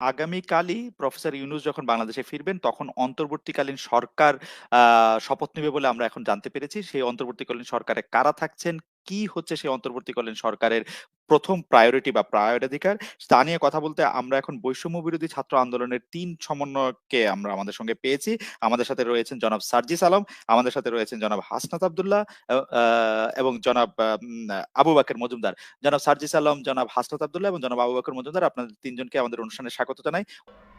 আগামীকালই professor Yunus যখন বাংলাদেশে ফিরবেন তখন অন্তর্বর্তীকালীন সরকার শপথ নেবে বলে আমরা এখন জানতে পেরেছি। সেই অন্তর্বর্তীকালীন সরকারে কারা থাকছেন, কি হচ্ছে সেই অন্তর্বর্তীকালীন সরকারের ১ম প্রায়োরিটি বা প্রায়োরাধিকার তা নিয়ে কথা বলতে আমরা এখন বৈষম্য বিরোধী ছাত্র আন্দোলনের তিন সমন্বয়কে আমরা আমাদের সঙ্গে পেয়েছি। আমাদের সাথে রয়েছেন জনাব সার্জিস আলম, আমাদের সাথে রয়েছেন জনাব হাসনাত আবদুল্লাহ এবং জনাব আবু বাকের মজুমদার। জনাব সার্জিস আলম, জনাব হাসনাত আবদুল্লাহ এবং জনাব আবু বকর মজুমদার আপনাদের তিনজনকে আমাদের অনুষ্ঠানে স্বাগত জানাই।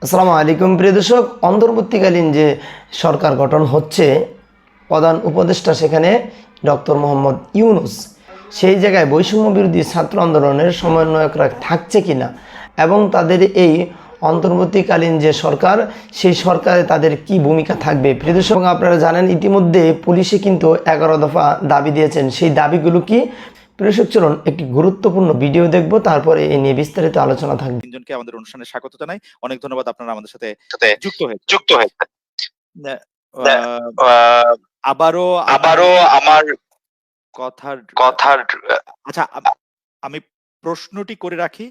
আসসালামু আলাইকুম প্রিয় দর্শক অন্তর্বর্তীকালীন যে সরকার গঠন হচ্ছে প্রধান উপদেষ্টা সেখানে ডক্টর মোহাম্মদ ইউনুস সেই জায়গায় বৈষম্য বিরোধী ছাত্র আন্দোলনের সমন্বয়করা থাকছে কিনা এবং তাদের এই অন্তর্বর্তীকালীন যে সরকার সেই সরকারে তাদের কি ভূমিকা থাকবে? প্রিয় দর্শক আপনারা জানেন ইতিমধ্যে পুলিশে কিন্তু এগারো দফা দাবি দিয়েছেন। সেই দাবিগুলো কি? প্রেষক চলুন একটি গুরুত্বপূর্ণ ভিডিও দেখব তারপরে এই নিয়ে বিস্তারিত আলোচনা থাকবে। ৩ জনকে আমাদের অনুষ্ঠানে স্বাগত জানাই। অনেক ধন্যবাদ আপনারা আমাদের সাথে যুক্ত হয়ে যুক্ত না না, আহ, আবারও আবারও আমার কথার কথার আচ্ছা আমি প্রশ্নটি করে রাখি।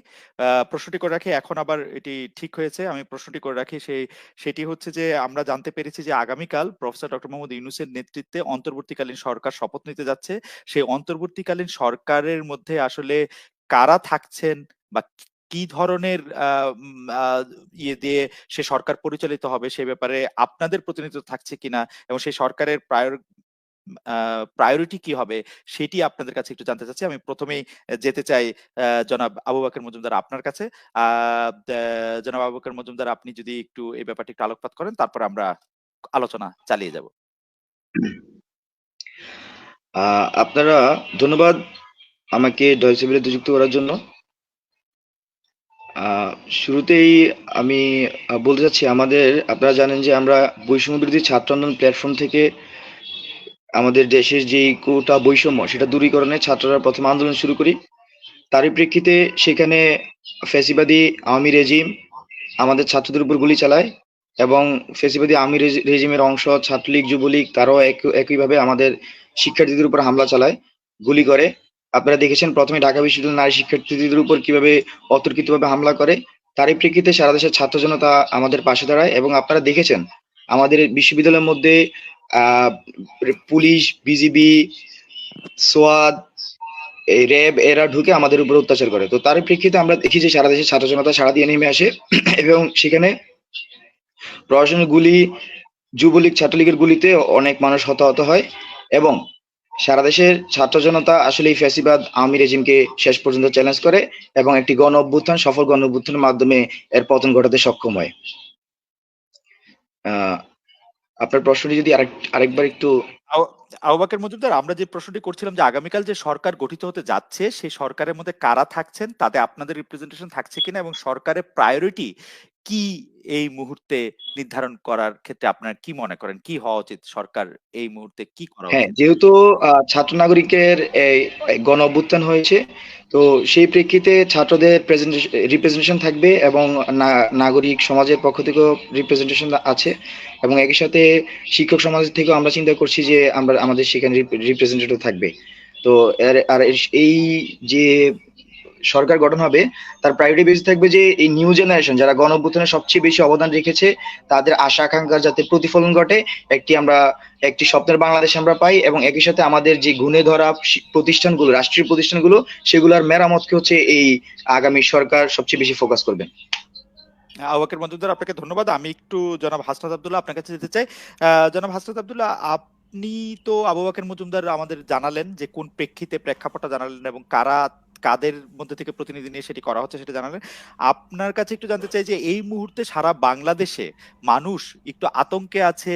প্রশ্নটি করে রাখি এখন আবার এটি ঠিক হয়েছে। আমি প্রশ্নটি করে রাখি সেই সেটি হচ্ছে যে আমরা জানতে পেরেছি যে আগামীকাল প্রফেসর ডক্টর মোহাম্মদ ইউনূসের নেতৃত্বে অন্তর্বর্তীকালীন সরকার শপথ নিতে যাচ্ছে। সেই অন্তর্বর্তীকালীন সরকারের মধ্যে আসলে কারা থাকছেন বা কি ধরনের ইয়ে দিয়ে সে সরকার পরিচালিত হবে সে ব্যাপারে আপনাদের প্রতিনিধিত্ব থাকছে কিনা এবং সেই সরকারের প্রায়োর আ প্রায়োরিটি কি হবে সেটি আপনাদের কাছে একটু জানতে চাচ্ছি। আমি প্রথমেই যেতে চাই জনাব আবু বকর মজুমদার আপনার কাছে। জনাব আবু বকর মজুমদার আপনি যদি একটু এই ব্যাপারটি একটু আলোকপাত করেন, তারপর আমরা আলোচনা চালিয়ে যাব। আপনারা ধন্যবাদ আমাকে ডয়েচে ভেলেতে যুক্ত করার জন্য। শুরুতেই আমি বলতে চাচ্ছি, আমাদের, আপনারা জানেন যে আমরা বৈষম্য বিরোধী ছাত্র আন্দোলন প্ল্যাটফর্ম থেকে আমাদের দেশের যেই কোটা বৈষম্য সেটা দূরীকরণে ছাত্ররা প্রথম আন্দোলন শুরু করি। তারই প্রেক্ষিতে সেখানে ফ্যাসিবাদী আওয়ামী রেজিম আমাদের ছাত্রদের উপর গুলি চালায় এবং ফ্যাসিবাদী আওয়ামী রেজি রেজিমের অংশ ছাত্রলীগ, যুবলীগ তারাও এক একইভাবে আমাদের শিক্ষার্থীদের উপর হামলা চালায়, গুলি করে। আপনারা দেখেছেন প্রথমে ঢাকা বিশ্ববিদ্যালয়ের নারী শিক্ষার্থীদের উপর কীভাবে অতর্কিতভাবে হামলা করে। তারই প্রেক্ষিতে সারা দেশের ছাত্র জনতা আমাদের পাশে দাঁড়ায় এবং আপনারা দেখেছেন আমাদের বিশ্ববিদ্যালয়ের মধ্যে পুলিশ, বিজিবি, সোয়াদ এই র‍্যাব এরা ঢুকে আমাদের উপর অত্যাচার করে। তো তার প্রেক্ষিতে আমরা দেখি যে সারা দেশের ছাত্র জনতা সাড়া দিয়ে নেমে আসে এবং সেখানে প্রশাসনের গুলি, যুবলীগ, ছাত্রলীগের গুলিতে অনেক মানুষ হতাহত হয় এবং সারা দেশের ছাত্র জনতা আসলে এই ফ্যাসিবাদ আওয়ামী রেজিমকে শেষ পর্যন্ত চ্যালেঞ্জ করে এবং একটি গণ অভ্যুত্থান সফল গণ অভ্যুত্থানের মাধ্যমে এর পতন ঘটাতে সক্ষম হয়। আপনার প্রশ্নটি যদি আরেক, আরেকবার একটু আবাকের আবু বকর মজুমদার, আমরা যে প্রশ্নটি করছিলাম যে আগামীকাল যে সরকার গঠিত হতে যাচ্ছে, সেই সরকারের মধ্যে কারা থাকছেন, তাতে আপনাদের রিপ্রেজেন্টেশন থাকছে কিনা এবং সরকারের প্রায়োরিটি কি এই মুহূর্তে নির্ধারণ করার ক্ষেত্রে আপনারা কি মনে করেন? কি হওয়া উচিত? সরকার এই মুহূর্তে কি করা হ্যাঁ, যেহেতু ছাত্র নাগরিকের গণ অভ্যুত্থান হয়েছে, তো সেই প্রেক্ষিতে ছাত্রদের প্রেজেন্টেশন রিপ্রেজেন্টেশন থাকবে এবং নাগরিক সমাজের পক্ষ থেকেও রিপ্রেজেন্টেশন আছে এবং একই সাথে শিক্ষক সমাজ থেকেও আমরা চিন্তা করছি যে আমরা আমাদের সেখানে রিপ্রেজেন্টেটিভ থাকবে। তো আর এই যে সরকার গঠন হবে, তার প্রায়োরিটি বেস থাকবে যে এই নিউ জেনারেশন যারা গণ সবচেয়ে বেশি অবদান রেখেছে, তাদের আশা আকাঙ্ক্ষা যাতে প্রতিফলন ঘটে, একটি আমরা, একটি স্বপ্নের বাংলাদেশ আমরা পাই এবং একই সাথে আমাদের যে গুণে ধরা প্রতিষ্ঠানগুলো, রাষ্ট্রীয় প্রতিষ্ঠানগুলো, সেগুলোর মেরামতকে হচ্ছে এই আগামী সরকার সবচেয়ে বেশি ফোকাস করবে। আবু বকর মজুমদার আপনাকে ধন্যবাদ। আমি একটু জনাব হাসনাত আব্দুল্লাহ আপনার কাছে যেতে চাই। জনাব হাসনাত আব্দুল্লাহ, আপনি তো আবু বকর মজুমদার আমাদের জানালেন যে কোন প্রেক্ষিতে প্রেক্ষাপটটা জানালেন এবং কারা কাদের মধ্যে থেকে প্রতিনিধি নিয়ে সেটি করা হচ্ছে সেটা জানালেন। আপনার কাছে একটু জানতে চাই যে এই মুহূর্তে সারা বাংলাদেশে মানুষ একটু আতঙ্কে আছে,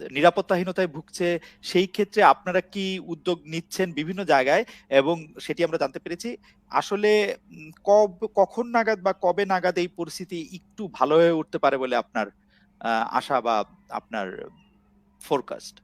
নিরাপত্তাহীনতায় ভুগছে। সেই ক্ষেত্রে আপনারা কি উদ্যোগ নিচ্ছেন বিভিন্ন জায়গায় এবং সেটি আমরা জানতে পেরেছি। আসলে কব কখন নাগাদ বা কবে নাগাদ এই পরিস্থিতি একটু ভালো হয়ে উঠতে পারে বলে আপনার আশা বা আপনার ফোরকাস্ট?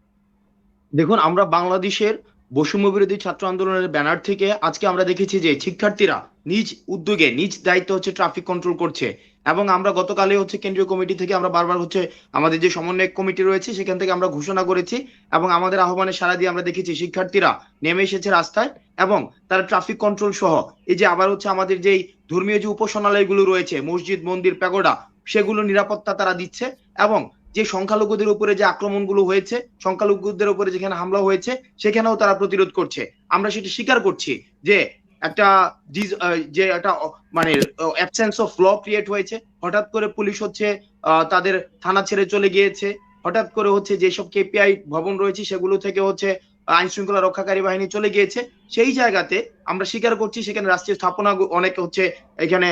দেখুন আমরা বাংলাদেশের বৈষম্য বিরোধী ছাত্র আন্দোলনের ব্যানার থেকে আজকে আমরা দেখেছি যে শিক্ষার্থীরা নিজ উদ্যোগে নিজ দায়িত্ব হচ্ছে ট্রাফিক কন্ট্রোল করছে এবং আমরা গতকালে হচ্ছে কেন্দ্রীয় কমিটি থেকে আমরা বারবার হচ্ছে আমাদের যে সমন্বয় কমিটি রয়েছে সেখান থেকে আমরা ঘোষণা করেছি এবং আমাদের আহ্বানে সারা দিয়ে আমরা দেখেছি শিক্ষার্থীরা নেমে এসেছে রাস্তায় এবং তারা ট্রাফিক কন্ট্রোল সহ এই যে আবার হচ্ছে আমাদের যেই ধর্মীয় যে উপাসনালয়গুলো রয়েছে মসজিদ, মন্দির, প্যাগোডা সেগুলো নিরাপত্তা তারা দিচ্ছে এবং যে সংখ্যালঘুদের উপরে যে আক্রমণগুলো হয়েছে, সংখ্যালঘুদের উপরে যেখানে হামলা হয়েছে, সেখানেও তারা প্রতিরোধ করছে। আমরা সেটা স্বীকার করছি যে একটা যে একটা মানে অ্যাবসেন্স অফ ল ক্রিয়েট হয়েছে। হঠাৎ করে পুলিশ হচ্ছে তাদের থানা ছেড়ে চলে গিয়েছে। হঠাৎ করে হচ্ছে যেসব কেপিআই ভবন রয়েছে, সেগুলো থেকে হচ্ছে আইন শৃঙ্খলা রক্ষাকারী বাহিনী চলে গিয়েছে। সেই জায়গাতে আমরা স্বীকার করছি, সেখানে রাষ্ট্রীয় স্থাপনা অনেক হচ্ছে এখানে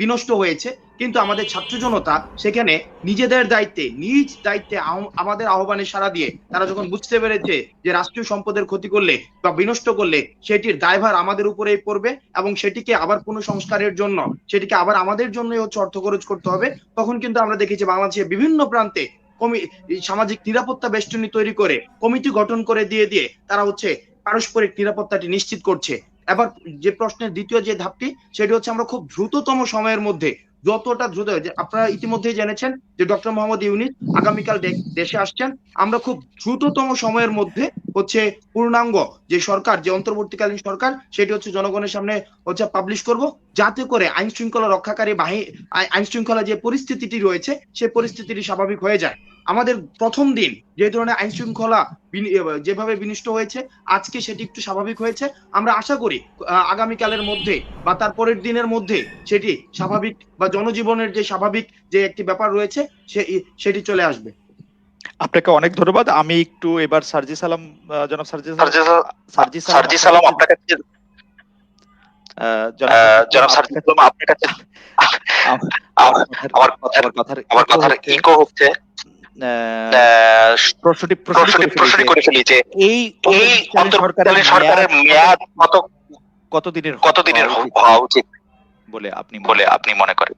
বিনষ্ট হয়েছে। কিন্তু আমাদের ছাত্র জনতা সেখানে নিজেদের দায়িত্বে, নিজ দায়িত্বে আমাদের আহ্বানে সাড়া দিয়ে তারা যখন বুঝতে পেরেছে যে রাষ্ট্রীয় সম্পদের ক্ষতি করলে বা বিনষ্ট করলে সেটির দায়ভার আমাদের উপরেই পড়বে এবং সেটিকে আবার পুনঃসংস্কারের জন্য, সেটিকে আবার আমাদের জন্যই হচ্ছে অর্থ খরচ করতে হবে, তখন কিন্তু আমরা দেখেছি বাংলাদেশের বিভিন্ন প্রান্তে কমি সামাজিক নিরাপত্তা বেষ্টনী তৈরি করে, কমিটি গঠন করে দিয়ে দিয়ে তারা হচ্ছে পারস্পরিক নিরাপত্তাটি নিশ্চিত করছে। এবার যে প্রশ্নের দ্বিতীয় যে ধাপটি, সেটি হচ্ছে আমরা খুব দ্রুততম সময়ের মধ্যে যতটা দ্রুত হয়েছে। আপনারা ইতিমধ্যেই জেনেছেন যে ডক্টর মোহাম্মদ ইউনিস আগামীকাল দেশে আসছেন। আমরা খুব দ্রুততম সময়ের মধ্যে হচ্ছে পূর্ণাঙ্গ যে সরকার, যে অন্তর্বর্তীকালীন সরকার, সেটি হচ্ছে জনগণের সামনে হচ্ছে পাবলিশ করব। যাতে করে আইন শৃঙ্খলা রক্ষাকারী বাহিনী আইন শৃঙ্খলা যে পরিস্থিতিটি রয়েছে সেই পরিস্থিতিটি স্বাভাবিক হয়ে যায়। আমাদের প্রথম দিন যে ধরনের আইন শৃঙ্খলা যেভাবে বিনষ্ট হয়েছে আজকে সেটি একটু স্বাভাবিক হয়েছে। আমরা আশা করি আগামীকালের মধ্যে বা তার পরের দিনের মধ্যে সেটি স্বাভাবিক বা জনজীবনের যে স্বাভাবিক যে একটি ব্যাপার রয়েছে সে সেটি চলে আসবে। আপনাকে অনেক ধন্যবাদ। আমি একটু এবার সার্জি সালাম জনাব সার্জি সার্জি সার্জি সালাম আপনার কাছে জনাব সার্জি সালাম আপনার কাছে আমার আমার আমার কথার আমার ইকো হচ্ছে প্রশ্নটি প্রশ্নটি প্রশ্নটি প্রশ্নটি করে ফেলি যে এই এই অন্তর্বর্তীকালীন অন্তর্বর্তীকালীন সরকারের মেয়াদ কত কতদিনের কতদিনের হওয়া উচিত? বলে আপনি বলে আপনি মনে করেন।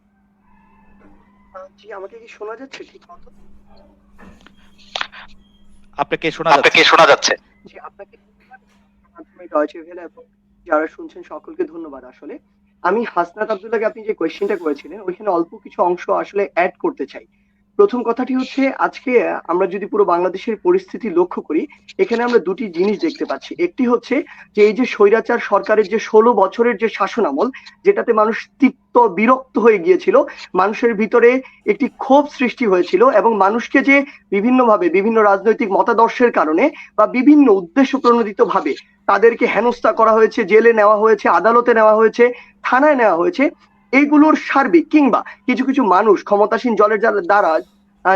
জি আমাকে কি শোনা যাচ্ছে ঠিক মতো? আপনাকে শোনা আপনাকে যাচ্ছে শোনা যাচ্ছে। জি আপনাকে ভেলে এবং যারা শুনছেন সকলকে ধন্যবাদ আসলে। আমি হাসনাত আব্দুল্লাহকে আপনি যে কোয়েশ্চেনটা করেছিলেন ওইখানে অল্প কিছু অংশ আসলে অ্যাড করতে চাই। প্রথম কথাটি হচ্ছে, আজকে আমরা যদি পুরো বাংলাদেশের পরিস্থিতি লক্ষ্য করি, এখানে আমরা দুটি জিনিস দেখতে পাচ্ছি। একটি হচ্ছে যে, এই যে স্বৈরাচার সরকারের যে ষোলো বছরের যে শাসন আমল, যেটাতে মানুষ তিক্ত বিরক্ত হয়ে গিয়েছিল, মানুষের ভিতরে একটি ক্ষোভ সৃষ্টি হয়েছিল এবং মানুষকে যে বিভিন্নভাবে, বিভিন্ন রাজনৈতিক মতাদর্শের কারণে বা বিভিন্ন উদ্দেশ্য প্রণোদিত ভাবে তাদেরকে হেনস্থা করা হয়েছে, জেলে নেওয়া হয়েছে, আদালতে নেওয়া হয়েছে, থানায় নেওয়া হয়েছে এইগুলোর সার্বিক কিংবা কিছু কিছু মানুষ ক্ষমতাসীন জলের যারা- দ্বারা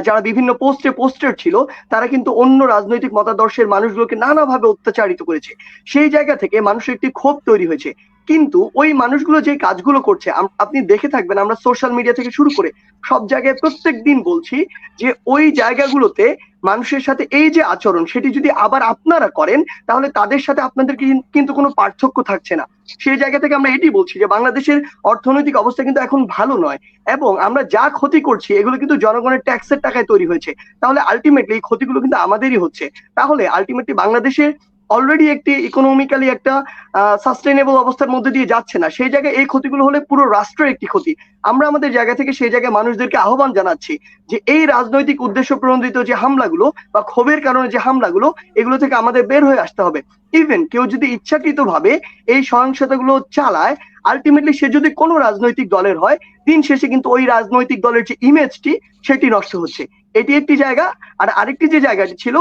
যারা বিভিন্ন পোস্টে পোস্টের ছিল, তারা কিন্তু অন্য রাজনৈতিক মতাদর্শের মানুষগুলোকে নানাভাবে অত্যাচারিত করেছে। সেই জায়গা থেকে মানুষের একটি ক্ষোভ তৈরি হয়েছে। কিন্তু ওই মানুষগুলো যে কাজগুলো করছে আপনি দেখে থাকবেন আমরা সোশ্যাল মিডিয়া থেকে শুরু করে সব জায়গায় প্রত্যেক দিন বলছি যে ওই জায়গাগুলোতে মানুষের সাথে এই যে আচরণ, সেটি যদি আবার আপনারা করেন, তাহলে তাদের সাথে আপনাদের কিন- কিন্তু কোনো পার্থক্য থাকছে না। সেই জায়গা থেকে আমরা এটি বলছি যে, বাংলাদেশের অর্থনৈতিক অবস্থা কিন্তু এখন ভালো নয় এবং আমরা যা ক্ষতি করছি, এগুলো কিন্তু জনগণের ট্যাক্সের টাকায় তৈরি হয়েছে। তাহলে আলটিমেটলি এই ক্ষতিগুলো কিন্তু আমাদেরই হচ্ছে। তাহলে আলটিমেটলি বাংলাদেশের অলরেডি একটি ইকোনমিক্যালি একটা সাস্টেনেবল অবস্থার মধ্যে দিয়ে যাচ্ছে না। সেই জায়গায় এই ক্ষতিগুলো হলে পুরো রাষ্ট্রের একটি ক্ষতি। আমরা আমাদের জায়গা থেকে সেই জায়গায় মানুষদেরকে আহ্বান জানাচ্ছি যে এই রাজনৈতিক উদ্দেশ্য প্রণোদিত যে হামলাগুলো বা ক্ষোভের কারণে যে হামলাগুলো, এগুলো থেকে আমাদের বের হয়ে আসতে হবে। ইভেন কেউ যদি ইচ্ছাকৃত ভাবে এই সহিংসতাগুলো চালায় আলটিমেটলি সে যদি কোনো রাজনৈতিক দলের হয়, দিন শেষে কিন্তু ওই রাজনৈতিক দলের যে ইমেজটি সেটি নষ্ট হচ্ছে। এটি একটি জায়গা। আর আরেকটি যে জায়গাটি ছিল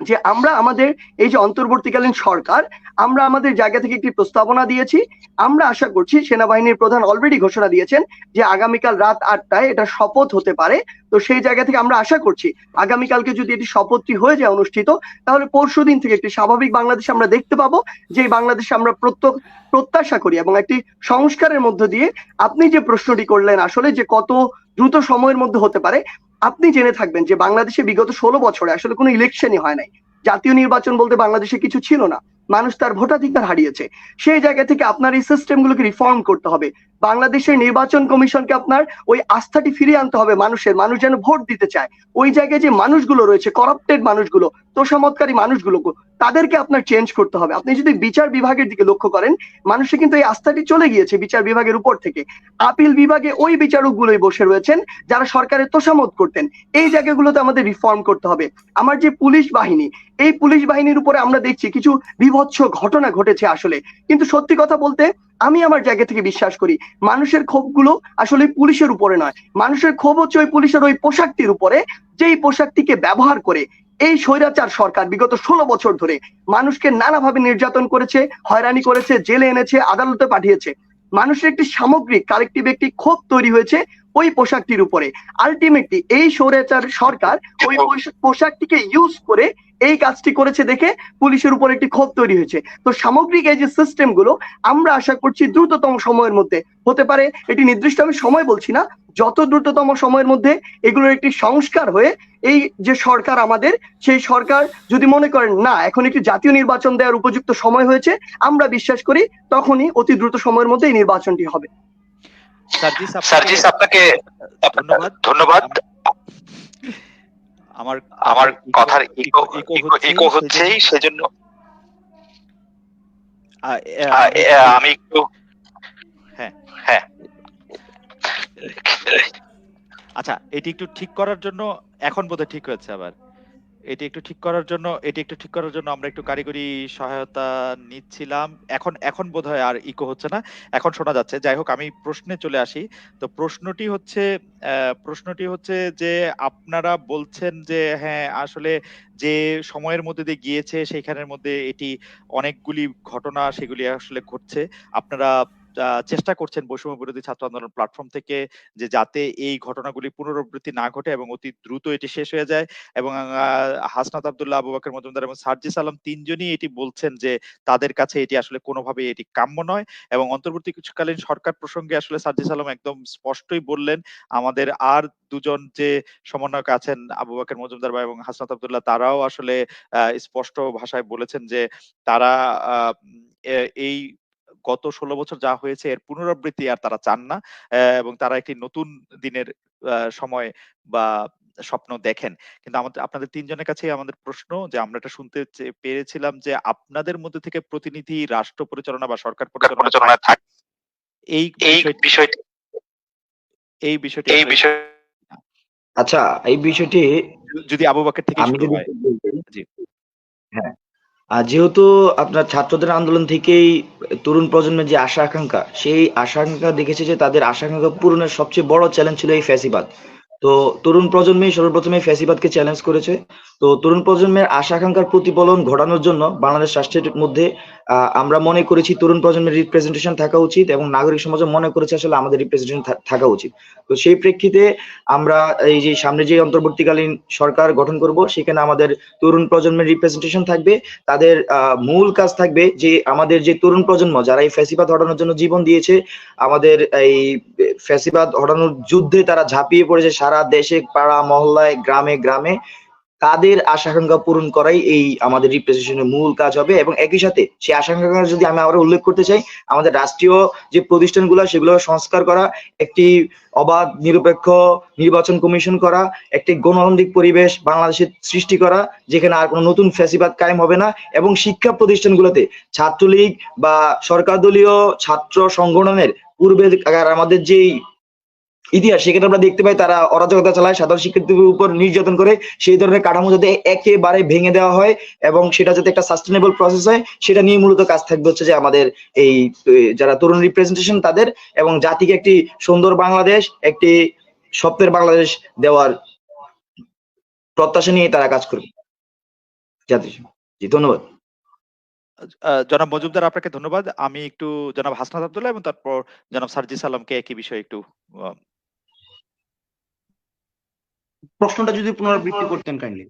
যে আমরা আমাদের এই যে অন্তর্বর্তীকালীন সরকার, আমরা আমাদের জায়গা থেকে একটি প্রস্তাবনা দিয়েছি। আমরা আশা করছি সেনাবাহিনীর প্রধান অলরেডি ঘোষণা দিয়েছেন যে আগামীকাল রাত আটটায় এটা শপথ হতে পারে। তো সেই জায়গা থেকে আমরা আশা করছি আগামীকালকে যদি এটি শপথটি হয়ে যায় অনুষ্ঠিত, তাহলে পরশু দিন থেকে একটি স্বাভাবিক বাংলাদেশ আমরা দেখতে পাবো যে বাংলাদেশে আমরা প্রত্যেক প্রত্যাশা করি এবং একটি সংস্কারের মধ্য দিয়ে আপনি যে প্রশ্নটি করলেন আসলে যে কত দ্রুত সময়ের মধ্যে হতে পারে আপনি জেনে থাকবেন যে বাংলাদেশে বিগত ষোলো বছরে আসলে কোনো ইলেকশনই হয় নাই। জাতীয় নির্বাচন বলতে বাংলাদেশে কিছু ছিল না। মানুষ তার ভোটাধিকার হারিয়েছে। সেই জায়গা থেকে আপনার এই সিস্টেমগুলোকে রিফর্ম করতে হবে। বাংলাদেশের নির্বাচন কমিশনকে আপনার ওই আস্থাটি ফিরিয়ে আনতে হবে মানুষের। মানুষ যেন ভোট দিতে চায়। ওই জায়গায় যে মানুষগুলো রয়েছে করাপ্টেড মানুষগুলো তোষামতকারী মানুষগুলো, তাদেরকে আপনার চেঞ্জ করতে হবে। আপনি যদি বিচার বিভাগের দিকে লক্ষ্য করেন মানুষের কিন্তু এই আস্থাটি চলে গিয়েছে বিচার বিভাগের উপর থেকে। আপিল বিভাগে ওই বিচারকগুলোই বসে রয়েছেন, যারা সরকারের তোষামত করতেন। এই জায়গাগুলোতে আমাদের রিফর্ম করতে হবে। আমার যে পুলিশ বাহিনী, এই পুলিশ বাহিনীর উপরে আমরা দেখছি কিছু বিভৎস ঘটনা ঘটেছে আসলে। কিন্তু সত্যি কথা বলতে আমি আমার জায়গা থেকে বিশ্বাস করি মানুষের ক্ষোভগুলো আসলে পুলিশের উপরে নয়। মানুষের ক্ষোভ হচ্ছে ওই পুলিশের ওই পোশাকটির উপরে যেই পোশাকটিকে ব্যবহার করে এই স্বৈরাচার সরকার বিগত ষোলো বছর ধরে মানুষকে নানাভাবে নির্যাতন করেছে হয়রানি করেছে জেলে এনেছে আদালতে পাঠিয়েছে। মানুষের একটি সামগ্রিক কালেকটিভ একটি ক্ষোভ তৈরি হয়েছে ওই পোশাকটির উপরে। আলটিমেটলি এই স্বৈরাচার সরকার ওই পোশাকটিকে ইউজ করে এই কাজটি করেছে দেখে পুলিশের উপর একটি ক্ষোভ তৈরি হয়েছে। তো সামগ্রিক এই যে সিস্টেমগুলো আমরা আশা করছি দ্রুততম সময়ের মধ্যে হতে পারে। এটি নির্দিষ্ট আমি সময় বলছি না। যত দ্রুততম সময়ের মধ্যে এগুলোর একটি সংস্কার হয়ে এই যে সরকার আমাদের সেই সরকার যদি মনে করেন না এখন একটি জাতীয় নির্বাচন দেওয়ার উপযুক্ত সময় হয়েছে আমরা বিশ্বাস করি তখনই অতি দ্রুত সময়ের মধ্যে এই নির্বাচনটি হবে। সার্জিস সার্জিস আপনাকে ধন্যবাদ। ধন্যবাদ। আমার আমার কথার ইকো ইকো হচ্ছেই সেজন্য আমি একটু হ্যাঁ। হ্যাঁ আচ্ছা এটি একটু ঠিক করার জন্য এখন বোধহয় ঠিক হয়েছে আবার এটি একটু ঠিক করার জন্য, এটি একটু ঠিক করার জন্য আমরা একটু কারিগরি সহায়তা নিচ্ছিলাম। এখন এখন বোধহয় আর ইকো হচ্ছে না। এখন শোনা যাচ্ছে। যাই হোক, আমি প্রশ্নে চলে আসি। তো প্রশ্নটি হচ্ছে প্রশ্নটি হচ্ছে যে আপনারা বলছেন যে হ্যাঁ আসলে যে সময়ের মধ্যে দিয়ে গিয়েছে, সেইখানের মধ্যে এটি অনেকগুলি ঘটনা, সেগুলি আসলে ঘটছে। আপনারা চেষ্টা করছেন বৈষম্য বিরোধী ছাত্র আন্দোলন প্ল্যাটফর্ম থেকে যে যাতে এই ঘটনাগুলি পুনরাবৃত্তি না ঘটে এবং অতি দ্রুত এটি শেষ হয়ে যায় এবং হাসনাত আব্দুল্লাহ, আবু বকর, মজুমদার এবং সার্জিস আলম তিনজনই এটি বলছেন যে তাদের কাছে এটি আসলে কোনোভাবে এটি কাম্য নয় এবং অন্তর্বর্তী কিছুকালীন সরকার প্রসঙ্গে আসলে সার্জিস আলম একদম স্পষ্টই বললেন, আমাদের আর দুজন যে সমন্বয়ক আছেন আবু বকর, মজুমদার ভাই এবং হাসনাত আবদুল্লাহ, তারাও আসলে স্পষ্ট ভাষায় বলেছেন যে তারা এই গত ষোলো বছর যা হয়েছে এর পুনরাবৃত্তি আর তারা চান না আহ, এবং তারা একটি নতুন দিনের আহ, সময় বা স্বপ্ন দেখেন। কিন্তু আমাদের আপনাদের তিনজনের কাছেই আমাদের প্রশ্ন যে আমরা এটা শুনতে পেরেছিলাম যে আপনাদের মধ্যে থেকে প্রতিনিধি রাষ্ট্র পরিচালনা বা সরকার পরিচালনা থাক। এই এই বিষয়টি এই বিষয়টি এই বিষয় আচ্ছা এই বিষয়টি যদি আবু বকর থেকে আমি শুরু যদি হয়। জি। হ্যাঁ। আর যেহেতু আপনার ছাত্রদের আন্দোলন থেকেই তরুণ প্রজন্মের যে আশা আকাঙ্ক্ষা, সেই আশা আকাঙ্ক্ষা দেখেছে যে তাদের আশা আকাঙ্ক্ষা পূরণের সবচেয়ে বড় চ্যালেঞ্জ ছিল এই ফ্যাসিবাদ। তো তরুণ প্রজন্মই সর্বপ্রথমে ফ্যাসিবাদকে চ্যালেঞ্জ করেছে। তো তরুণ প্রজন্মের আশা আকাঙ্ক্ষার প্রতিফলন ঘটানোর জন্য বাংলাদেশ রাষ্ট্রের মধ্যে আমরা মনে করেছি তরুণ প্রজন্মের রিপ্রেজেন্টেশন থাকা উচিত এবং নাগরিক সমাজও মনে করেছে আসলে আমাদের রিপ্রেজেন্টেশন থাকা উচিত। তো সেই প্রেক্ষিতে আমরা এই যে সামনে যে অন্তর্বর্তীকালীন সরকার গঠন করব, সেখানে আমাদের তরুণ প্রজন্মের রিপ্রেজেন্টেশন থাকবে। তাদের মূল কাজ থাকবে যে আমাদের যে তরুণ প্রজন্ম, যারা এই ফ্যাসিবাদ হটানোর জন্য জীবন দিয়েছে, আমাদের এই ফ্যাসিবাদ হটানোর যুদ্ধে তারা ঝাঁপিয়ে পড়েছে সারা দেশে, পাড়া, মহল্লায়, গ্রামে গ্রামে। তাদের আশাকাঙ্ক্ষা পূরণ করাই এই আমাদের রিপ্রেজেন্টেশনের মূল কাজ হবে এবং একই সাথে সেই আশাকাঙ্ক্ষা যদি আমি আবার উল্লেখ করতে চাই, আমাদের রাষ্ট্রীয় যে প্রতিষ্ঠানগুলো, সেগুলো সংস্কার করা, একটি অবাধ, নিরপেক্ষ নির্বাচন কমিশন করা, একটি গণতান্ত্রিক পরিবেশ বাংলাদেশে সৃষ্টি করা, যেখানে আর কোনো নতুন ফ্যাসিবাদ কায়েম হবে না এবং শিক্ষা প্রতিষ্ঠানগুলোতে ছাত্রলীগ বা সরকার দলীয় ছাত্র সংগঠনের পূর্বে আমাদের যেই ইতিহাস সেখানে আমরা দেখতে পাই তারা অরাজকতা চালায়, সাধারণ শিক্ষার্থীদের উপর নির্যাতন করে সেই ধরনের কাঠামো যাতে একেবারে ভেঙে দেওয়া হয় এবং সেটা যাতে একটা সাস্টেনেবল প্রসেস হয়, সেটা নিয়ে মূলত কাজ থাকবে হচ্ছে যে আমাদের এই যারা তরুণ রিপ্রেজেন্টেশন তাদের এবং জাতিকে একটি সুন্দর বাংলাদেশ, একটি স্বপ্নের বাংলাদেশ দেওয়ার প্রত্যাশা নিয়ে তারা কাজ করবে। জি, ধন্যবাদ। জনাব মজুমদার, আপনাকে ধন্যবাদ। আমি একটু জনাব হাসনাত আব্দুল্লাহ এবং তারপর জনাব সার্জিস আলমকে একই বিষয়ে একটু প্রশ্নটা যদি পুনরাবৃত্তি করতেন কাইন্ডলি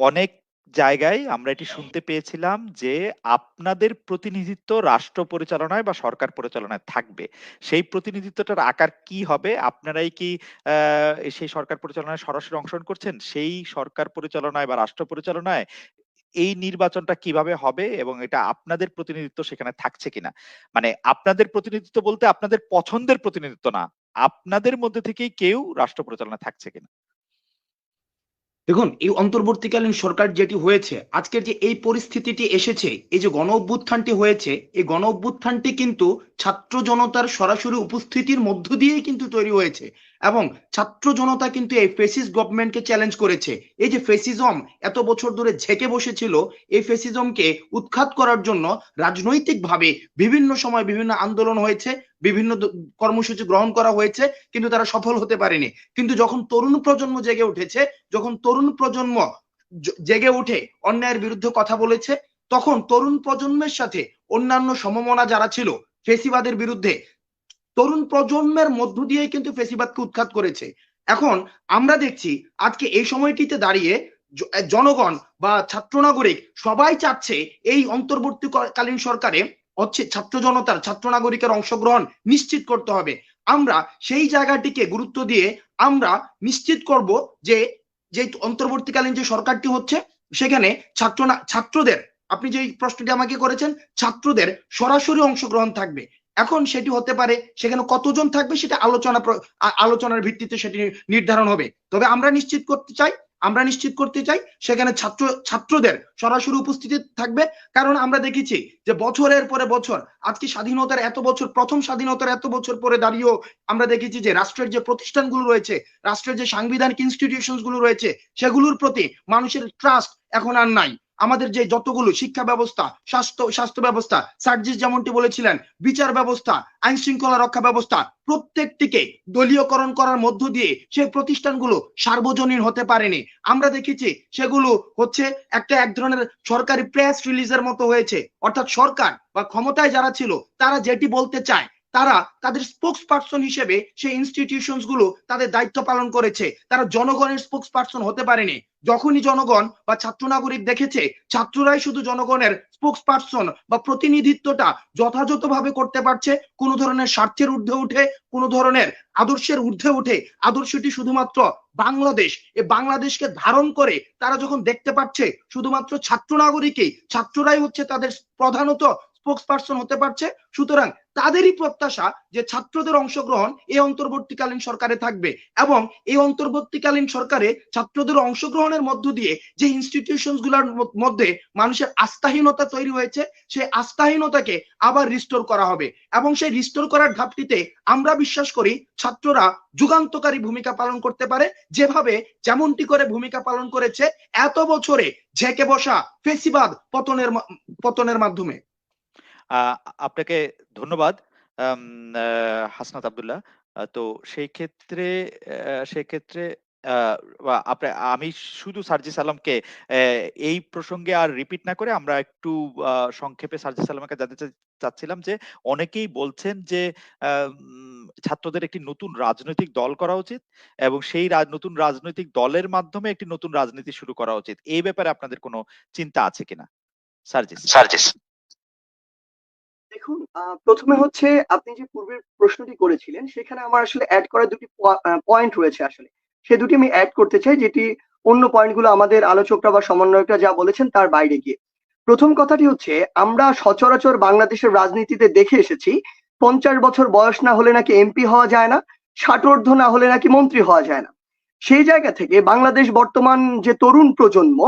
অনেক জায়গায় আমরা এটি শুনতে পেয়েছিলাম যে আপনাদের প্রতিনিধিত্ব রাষ্ট্র পরিচালনায় বা সরকার পরিচালনায় থাকবে। সেই প্রতিনিধিত্বটার আকার কি হবে? আপনারাই কি আহ, সেই সরকার পরিচালনায় সরাসরি অংশগ্রহণ করছেন? সেই সরকার পরিচালনায় বা রাষ্ট্র পরিচালনায় এই নির্বাচনটা কীভাবে হবে এবং এটা আপনাদের প্রতিনিধিত্ব সেখানে থাকছে কিনা? মানে আপনাদের প্রতিনিধিত্ব বলতে আপনাদের পছন্দের প্রতিনিধিত্ব না। আপনাদের মধ্যে থেকে কেউ রাষ্ট্র পরিচালনা থাকছে কিনা? দেখুন, এই অন্তর্বর্তীকালীন সরকার যেটি হয়েছে, আজকের যে এই পরিস্থিতিটি এসেছে, এই যে গণ অভ্যুত্থানটি হয়েছে, এই গণ অভ্যুত্থানটি কিন্তু ছাত্র জনতার সরাসরি উপস্থিতির মধ্য দিয়েই কিন্তু তৈরি হয়েছে। এবং ছাত্র জনতা কিন্তু এই ফেসিস গভর্নমেন্টকে চ্যালেঞ্জ করেছে। এই যে ফেসিজম এত বছর ধরে ঝেঁকে বসেছিল, এই ফেসিজমকে উৎখাত করার জন্য রাজনৈতিকভাবে বিভিন্ন সময় বিভিন্ন আন্দোলন হয়েছে, বিভিন্ন কর্মসূচি গ্রহণ করা হয়েছে, কিন্তু তারা সফল হতে পারেনি। কিন্তু যখন তরুণ প্রজন্ম জেগে উঠেছে, যখন তরুণ প্রজন্ম জেগে উঠে অন্যায়ের বিরুদ্ধে কথা বলেছে, তখন তরুণ প্রজন্মের সাথে অন্যান্য সমমনা যারা ছিল, ফেসিবাদের বিরুদ্ধে তরুণ প্রজন্মের মধ্য দিয়ে কিন্তু ফেসিবাদকে উৎখাত করেছে। এখন আমরা দেখছি আজকে এই সময়টিতে দাঁড়িয়ে জনগণ বা ছাত্র নাগরিক সবাই চাচ্ছে এই অন্তর্বর্তীকালীন সরকারে হচ্ছে ছাত্র জনতার, ছাত্র নাগরিকের অংশগ্রহণ নিশ্চিত করতে হবে। আমরা সেই জায়গাটিকে গুরুত্ব দিয়ে আমরা নিশ্চিত করব যে যে অন্তর্বর্তীকালীন যে সরকারটি হচ্ছে, সেখানে ছাত্র ছাত্রদের, আপনি যে প্রশ্নটি আমাকে করেছেন, ছাত্রদের সরাসরি অংশগ্রহণ থাকবে। এখন সেটি হতে পারে সেখানে কতজন থাকবে সেটা আলোচনা আলোচনার ভিত্তিতে সেটি নির্ধারণ হবে। তবে আমরা নিশ্চিত করতে চাই, আমরা নিশ্চিত করতে চাই সেখানে ছাত্র, ছাত্রদের সরাসরি উপস্থিতি থাকবে। কারণ আমরা দেখেছি যে বছরের পরে বছর, আজকে স্বাধীনতার এত বছর, প্রথম স্বাধীনতার এত বছর পরে দাঁড়িয়েও আমরা দেখেছি যে রাষ্ট্রের যে প্রতিষ্ঠানগুলো রয়েছে, রাষ্ট্রের যে সাংবিধানিক ইনস্টিটিউশনগুলো রয়েছে, সেগুলোর প্রতি মানুষের ট্রাস্ট এখন আর নাই। আমাদের যে যতগুলো শিক্ষা ব্যবস্থা, স্বাস্থ্য স্বাস্থ্য ব্যবস্থা, সার্জিস যেমনটি বলেছিলেন, বিচার ব্যবস্থা, আইন শৃঙ্খলা রক্ষা ব্যবস্থা, প্রত্যেকটিকে দলীয়করণ করার মধ্য দিয়ে সেই প্রতিষ্ঠানগুলো সার্বজনীন হতে পারেনি। আমরা দেখেছি সেগুলো হচ্ছে একটা এক ধরনের সরকারি প্রেস রিলিজের মতো হয়েছে। অর্থাৎ সরকার বা ক্ষমতায় যারা ছিল, তারা যেটি বলতে চায় তারা তাদের স্পোক্স পার্সন হিসেবে সেই ইনস্টিটিউশনসগুলো তাদের দায়িত্ব পালন করেছে। তারা জনগণের স্পোক্স পার্সন হতে পারেনি। যখনই জনগণ বা ছাত্র নাগরিক দেখেছে, ছাত্ররাই শুধু জনগণের স্পোক্স পার্সন বা প্রতিনিধিত্বটা যথাযথভাবে করতে পারছে, কোনো ধরনের স্বার্থের ঊর্ধ্বে উঠে, কোনো ধরনের আদর্শের ঊর্ধ্বে উঠে, আদর্শটি শুধুমাত্র বাংলাদেশ এই বাংলাদেশকে ধারণ করে তারা যখন দেখতে পাচ্ছে শুধুমাত্র ছাত্র নাগরিকই, ছাত্ররাই হচ্ছে তাদের প্রধানত স্পোক্স পার্সন হতে পারছে, সুতরাং তাদেরই প্রত্যাশা যে ছাত্রদের অংশগ্রহণ এই অন্তর্বর্তীকালীন সরকারে থাকবে এবং এই অন্তর্বর্তীকালীন সরকারে ছাত্রদের অংশগ্রহণের মধ্য দিয়ে যে ইনস্টিটিউশনগুলার মধ্যে মানুষের আস্থাহীনতা তৈরি হয়েছে, সেই আস্থাহীনতাকে আবার রিস্টোর করা হবে এবং সেই রিস্টোর করার ধাপটিতে আমরা বিশ্বাস করি ছাত্ররা যুগান্তকারী ভূমিকা পালন করতে পারে। যেভাবে যেমনটি করে ভূমিকা পালন করেছে, এত বছরে ঝেঁকে বসা ফেসিবাদ পতনের পতনের মাধ্যমে। আপনাকে ধন্যবাদ। হাসনাত আব্দুল্লাহ। তো সেই ক্ষেত্রে সেই ক্ষেত্রে আমি শুধু সার্জিস আলমকে আহ, এই প্রসঙ্গে আর রিপিট না করে আমরা একটু সংক্ষেপে সার্জিস আলমকে জানতে চাচ্ছিলাম যে অনেকেই বলছেন যে ছাত্রদের একটি নতুন রাজনৈতিক দল করা উচিত এবং সেই নতুন রাজনৈতিক দলের মাধ্যমে একটি নতুন রাজনীতি শুরু করা উচিত। এই ব্যাপারে আপনাদের কোনো চিন্তা আছে কিনা? সার্জিস। সার্জিস। দেখুন প্রথমে হচ্ছে আপনি যে পূর্বের প্রশ্নটি করেছিলেন, সেখানে আমার আসলে অ্যাড করার দুটি পয়েন্ট রয়েছে আসলে। সে দুটি আমি অ্যাড করতে চাই, যেটি অন্য পয়েন্টগুলো আমাদের আলোচকরা বা সমন্বয়করা যা বলেছেন তার বাইরে গিয়ে। প্রথম কথাটি হচ্ছে, আমরা সচরাচর বাংলাদেশের রাজনীতিতে দেখে এসেছি, পঞ্চাশ বছর বয়স না হলে নাকি এমপি হওয়া যায় না ষাটোর্ধ না হলে নাকি মন্ত্রী হওয়া যায় না। সেই জায়গা থেকে বাংলাদেশ বর্তমান যে তরুণ প্রজন্ম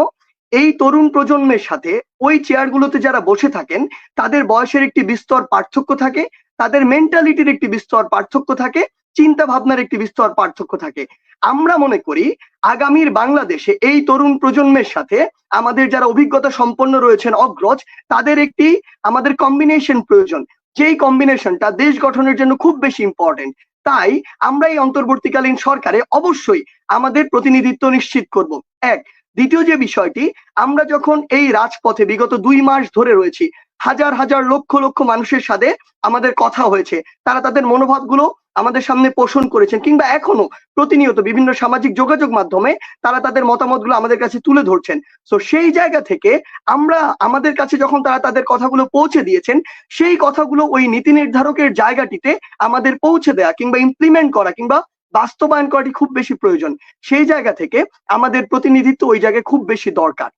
এই তরুণ প্রজন্মের সাথে ওই চেয়ারগুলোতে যারা বসে থাকেন, তাদের বয়সের একটি বিস্তর পার্থক্য থাকে, তাদের মেন্টালিটির একটি বিস্তর পার্থক্য থাকে চিন্তা ভাবনার একটি বিস্তর পার্থক্য থাকে। আমরা মনে করি, আগামীর বাংলাদেশে এই তরুণ প্রজন্মের সাথে আমাদের যারা অভিজ্ঞতা সম্পন্ন রয়েছেন অগ্রজ, তাদের একটি আমাদের কম্বিনেশন প্রয়োজন। যেই কম্বিনেশনটা দেশ গঠনের জন্য খুব বেশি ইম্পর্টেন্ট তাই আমরা এই অন্তর্বর্তীকালীন সরকারে অবশ্যই আমাদের প্রতিনিধিত্ব নিশ্চিত করব। এক দ্বিতীয় যে বিষয়টি, আমরা যখন এই রাজপথে বিগত দুই মাস ধরে রয়েছি, হাজার হাজার লক্ষ লক্ষ মানুষের সাথে আমাদের কথা হয়েছে, তারা তাদের মনোভাবগুলো আমাদের সামনে পোষণ করেছেন কিংবা এখনও প্রতিনিয়ত বিভিন্ন সামাজিক যোগাযোগ মাধ্যমে তারা তাদের মতামতগুলো আমাদের কাছে তুলে ধরছেন। তো সেই জায়গা থেকে আমরা আমাদের কাছে যখন তারা তাদের কথাগুলো পৌঁছে দিয়েছেন, সেই কথাগুলো ওই নীতি নির্ধারকের জায়গাটিতে আমাদের পৌঁছে দেয়া কিংবা ইমপ্লিমেন্ট করা কিংবা বাস্তবায়ন করাটি খুব বেশি প্রয়োজন। সেই জায়গা থেকে আমাদের প্রতিনিধিত্ব ওই জায়গায় খুব বেশি দরকার।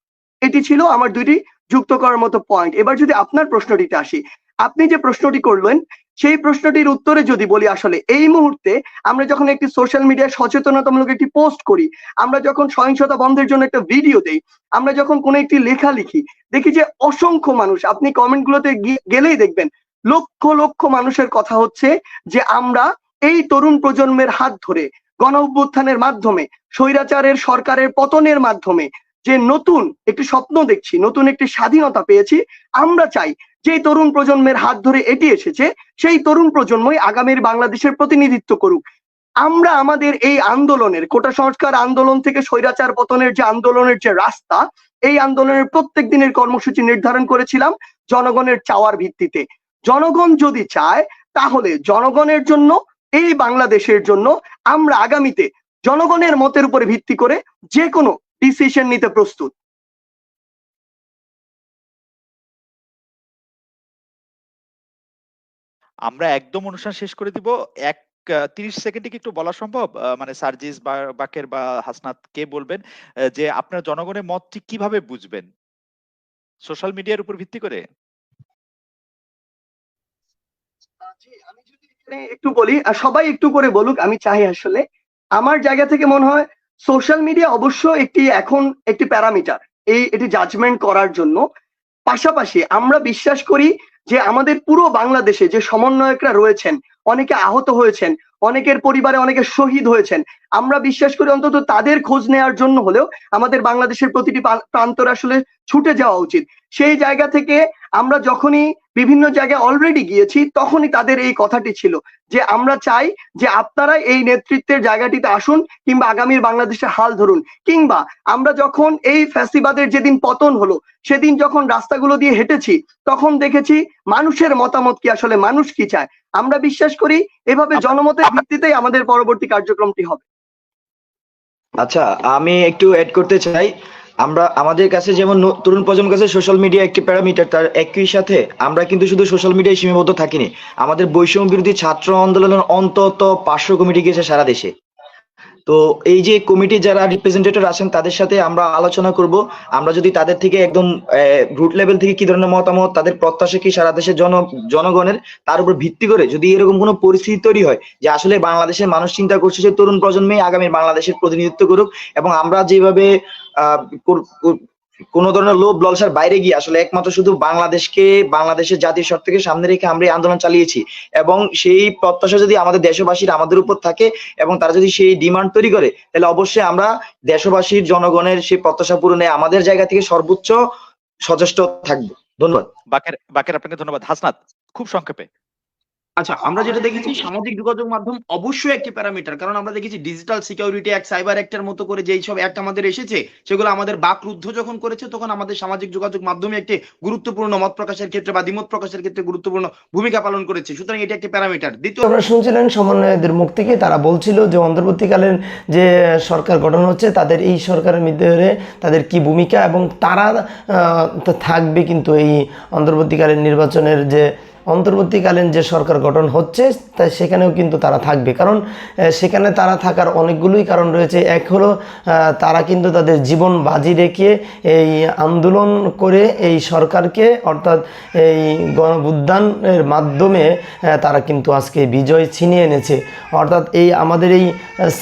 এটি ছিল আমার দুইটি যুক্ত করার মতো পয়েন্ট এবার যদি আপনার প্রশ্নটিতে আসি, আপনি যে প্রশ্নটি করলেন, সেই প্রশ্নটির উত্তরে যদি বলি আসলে, এই মুহূর্তে আমরা যখন একটি সোশ্যাল মিডিয়ায় সচেতনতামূলক একটি পোস্ট করি, আমরা যখন সহিংসতা বন্ধের জন্য একটা ভিডিও দেই, আমরা যখন কোনো একটি লেখা লিখি, দেখি যে অসংখ্য মানুষ, আপনি কমেন্ট গুলোতে গেলেই দেখবেন, লক্ষ লক্ষ মানুষের কথা হচ্ছে যে আমরা এই তরুণ প্রজন্মের হাত ধরে গণ অভ্যুত্থানের মাধ্যমে, স্বৈরাচারের সরকারের পতনের মাধ্যমে যে নতুন একটি স্বপ্ন দেখছি, নতুন একটি স্বাধীনতা পেয়েছি, আমরা চাই যে তরুণ প্রজন্মের হাত ধরে এটি এসেছে, সেই তরুণ প্রজন্মই আগামীর বাংলাদেশের প্রতিনিধিত্ব করুক। আমরা আমাদের এই আন্দোলনের, কোটা সংস্কার আন্দোলন থেকে স্বৈরাচার পতনের যে আন্দোলনের যে রাস্তা, এই আন্দোলনের প্রত্যেক দিনের কর্মসূচি নির্ধারণ করেছিলাম জনগণের চাওয়ার ভিত্তিতে। জনগণ যদি চায়, তাহলে জনগণের জন্য এই বাংলাদেশের জন্য আমরা আগামীতে জনগণের মতের উপরে ভিত্তি করে যে কোনো ডিসিশন নিতে প্রস্তুত। আমরা একদম অনুষ্ঠান শেষ করে দিব। এক তিরিশ সেকেন্ডে কি একটু বলা সম্ভব? মানে সার্জিস বা, বাকের বা হাসনাত কে বলবেন যে আপনার জনগণের মত ঠিক কীভাবে বুঝবেন? সোশ্যাল মিডিয়ার উপর ভিত্তি করে জি, আমি যদি এখানে একটু বলি, আর সবাই একটু করে বলুক, আমি চাই আসলে। আমার জায়গা থেকে মনে হয় সোশ্যাল মিডিয়া অবশ্য একটি এখন একটি প্যারামিটার, এই এটি জাজমেন্ট করার জন্য। পাশাপাশি আমরা বিশ্বাস করি যে আমাদের পুরো বাংলাদেশে যে সমন্বয়করা রয়েছেন, অনেকে আহত হয়েছেন, অনেকের পরিবারে অনেকে শহীদ হয়েছেন, আমরা বিশ্বাস করি অন্তত তাদের খোঁজ নেওয়ার জন্য হলেও আমাদের বাংলাদেশের প্রতিটি প্রা- প্রান্তরে আসলে ছুটে যাওয়া উচিত। সেই জায়গা থেকে আমরা যখনই বিভিন্ন জায়গায় অলরেডি গিয়েছি তখনই তাদের এই কথাটি ছিল যে আমরা চাই যে আপনারা এই নেতৃত্বের জায়গাটিতে আসুন কিংবা আগামীর বাংলাদেশে হাল ধরুন। কিংবা আমরা যখন এই ফ্যাসিবাদের যেদিন পতন হলো সেদিন যখন রাস্তাগুলো দিয়ে হেঁটেছি তখন দেখেছি মানুষের মতামত কি আসলে মানুষ কি চায়? আমরা বিশ্বাস করি এভাবে জনমতের ভিত্তিতেই আমাদের পরবর্তী কার্যক্রমটি হবে। আচ্ছা আমি একটু অ্যাড করতে চাই। আমরা, আমাদের কাছে যেমন তরুণ প্রজন্মের কাছে সোশ্যাল মিডিয়া একটি প্যারামিটার তার একই সাথে আমরা কিন্তু শুধু সোশ্যাল মিডিয়ায় সীমাবদ্ধ থাকিনি। আমাদের বৈষম্য বিরোধী ছাত্র আন্দোলনের অন্তত পাঁচশো কমিটি গিয়েছে সারা দেশে। তো এই যে কমিটি যারা রিপ্রেজেন্টেটিভ আছেন, তাদের সাথে আমরা আলোচনা করব। আমরা যদি তাদের থেকে একদম রুট লেভেল থেকে কি ধরনের মতামত, তাদের প্রত্যাশা কি সারা দেশের জন, জনগণের, তার উপর ভিত্তি করে যদি এরকম কোনো পরিস্থিতি তৈরি হয় যে আসলে বাংলাদেশের মানুষ চিন্তা করছে যে তরুণ প্রজন্মই আগামী বাংলাদেশের প্রতিনিধিত্ব করুক এবং আমরা যেভাবে কোনো ধরনের লোভ ললসার বাইরে গিয়ে আসলে একমাত্র শুধু বাংলাদেশকে, বাংলাদেশের জাতীয় স্বার্থকে সামনে রেখে আমরা এই আন্দোলন চালিয়েছি। এবং সেই প্রত্যাশা যদি আমাদের দেশবাসীর আমাদের উপর থাকে এবং তারা যদি সেই ডিমান্ড তৈরি করে, তাহলে অবশ্যই আমরা দেশবাসীর, জনগণের সেই প্রত্যাশা পূরণে আমাদের জায়গা থেকে সর্বোচ্চ সচেষ্ট থাকব। ধন্যবাদ। বাকের বাকের, আপনাকে ধন্যবাদ। হাসনাত, খুব সংক্ষেপে। আচ্ছা আমরা যেটা দেখেছি, সামাজিক যোগাযোগ মাধ্যম অবশ্যই একটি প্যারামিটার। কারণ আমরা দেখেছি ডিজিটাল সিকিউরিটি অ্যাক্ট সাইবার অ্যাক্টের মতো করে যেই সব অ্যাক্ট আমাদের এসেছে, সেগুলো আমাদের বাকরুদ্ধ যখন করেছে, তখন আমাদের সামাজিক যোগাযোগ মাধ্যমে একটি গুরুত্বপূর্ণ মত প্রকাশের ক্ষেত্রে বা দ্বিমত প্রকাশের ক্ষেত্রে গুরুত্বপূর্ণ ভূমিকা পালন করেছে। সুতরাং এটি একটি প্যারামিটার। দ্বিতীয় আপনারা শুনছিলেন সমন্বয়দের মুখ থেকে, তারা বলছিল যে অন্তর্বর্তীকালীন যে সরকার গঠন হচ্ছে, তাদের এই সরকারের মধ্যে তাদের কি ভূমিকা এবং তারা থাকবে কিন্তু এই অন্তর্বর্তীকালীন নির্বাচনের যে অন্তর্বর্তীকালীন যে সরকার গঠন হচ্ছে, তা সেখানেও কিন্তু তারা থাকবে। কারণ সেখানে তারা থাকার অনেকগুলোই কারণ রয়েছে। এক হলো তারা কিন্তু তাদের জীবন বাজি রেখে এই আন্দোলন করে এই সরকারকে, অর্থাৎ এই গণবুদ্ধানের মাধ্যমে তারা কিন্তু আজকে বিজয় ছিনিয়ে এনেছে। অর্থাৎ এই আমাদের এই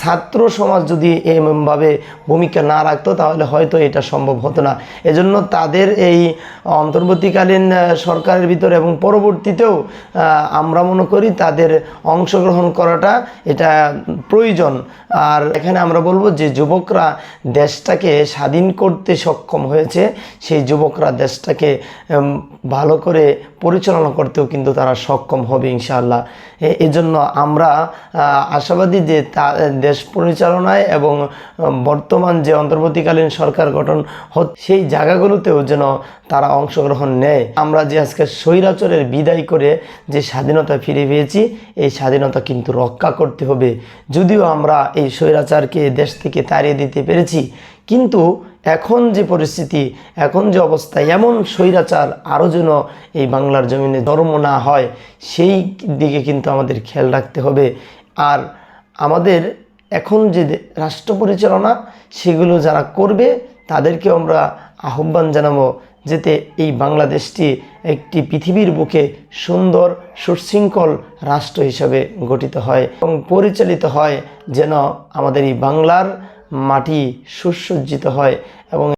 ছাত্র সমাজ যদি এমভাবে ভূমিকা না রাখতো, তাহলে হয়তো এটা সম্ভব হতো না। এজন্য তাদের এই অন্তর্বর্তীকালীন সরকারের ভিতরে এবং পরবর্তীতেও আহ, আমরা মনে করি তাদের অংশগ্রহণ করাটা এটা প্রয়োজন। আর এখানে আমরা বলব যে যুবকরা দেশটাকে স্বাধীন করতে সক্ষম হয়েছে সেই যুবকরা দেশটাকে ভালো করে পরিচালনা করতেও কিন্তু তারা সক্ষম হবে ইনশাআল্লাহ। এজন্য আমরা আশাবাদী যে তা দেশ পরিচালনায় এবং বর্তমান যে অন্তর্বর্তীকালীন সরকার গঠন হচ্ছে সেই জায়গাগুলোতেও যেন তারা অংশগ্রহণ নেয়। আমরা যে আজকে স্বৈরাচরের বিদায় করে যে স্বাধীনতা ফিরে পেয়েছি, এই স্বাধীনতা কিন্তু রক্ষা করতে হবে। যদিও আমরা এই স্বৈরাচারকে দেশ থেকে তাড়িয়ে দিতে পেরেছি, কিন্তু এখন যে পরিস্থিতি, এখন যে অবস্থা, এমন স্বৈরাচার আরও যেন এই বাংলার জমিনে জন্ম না হয়, সেই দিকে কিন্তু আমাদের খেয়াল রাখতে হবে। আর আমাদের এখন যে রাষ্ট্র পরিচালনা, সেগুলো যারা করবে তাদেরকে আমরা আহ্বান জানাব যাতে এই বাংলাদেশটি একটি পৃথিবীর বুকে সুন্দর, সুশৃঙ্খল রাষ্ট্র হিসাবে গঠিত হয় এবং পরিচালিত হয় যেন আমাদের এই বাংলার মাটি সুসজ্জিত হয় এবং